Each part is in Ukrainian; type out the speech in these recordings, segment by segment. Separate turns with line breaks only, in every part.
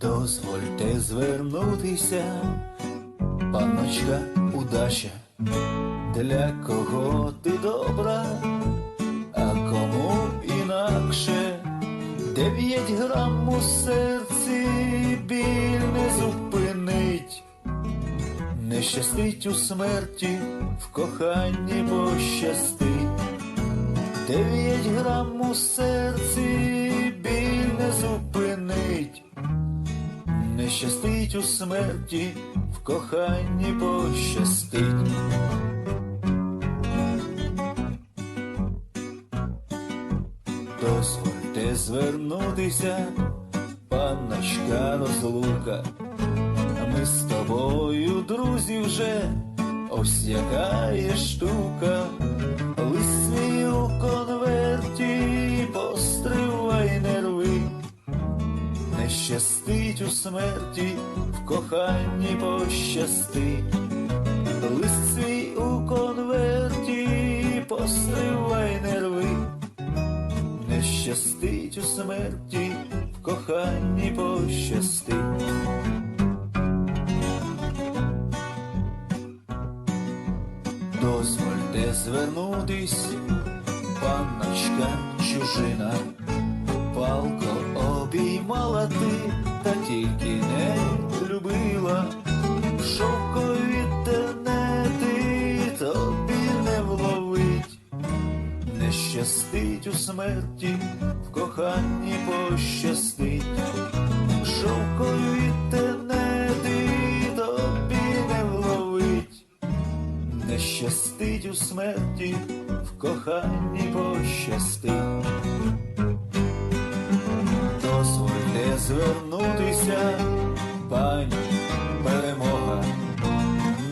Дозвольте звернутися, панночка удача, для кого ти добра, а кому інакше, дев'ять грам у серці біль не зупинить, не щастить у смерті, в коханні пощастить. Дев'ять грам у серці біль не зупинить, не щастить у смерті, в коханні пощастить. Дозвольте звернутися, панночка розлука. Ми з тобою, друзі, вже ось яка є штука. У смерті, в коханні пощастить. Лист свій у конверті, постривай нерви, не щастить у смерті, в коханні пощастить. Дозвольте звернутись, панночка чужина, не любила, шовкові тенети тобі не вловить, не щастить у смерті, в коханні пощастить, шовкові тенети тобі не вловить. Не щастить у смерті, в коханні пощастить. Звернутися, пані перемога,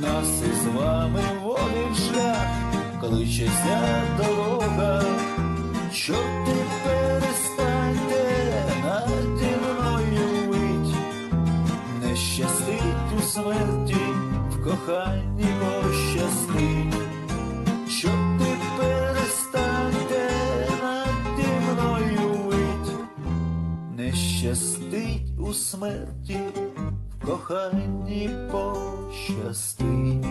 нас із вами водить шлях, кличеться дорога, ти перестаньте наді мною вить, не щастить у смерті, в коханні пощастить, щоб щастить у смерті, в коханні пощастить.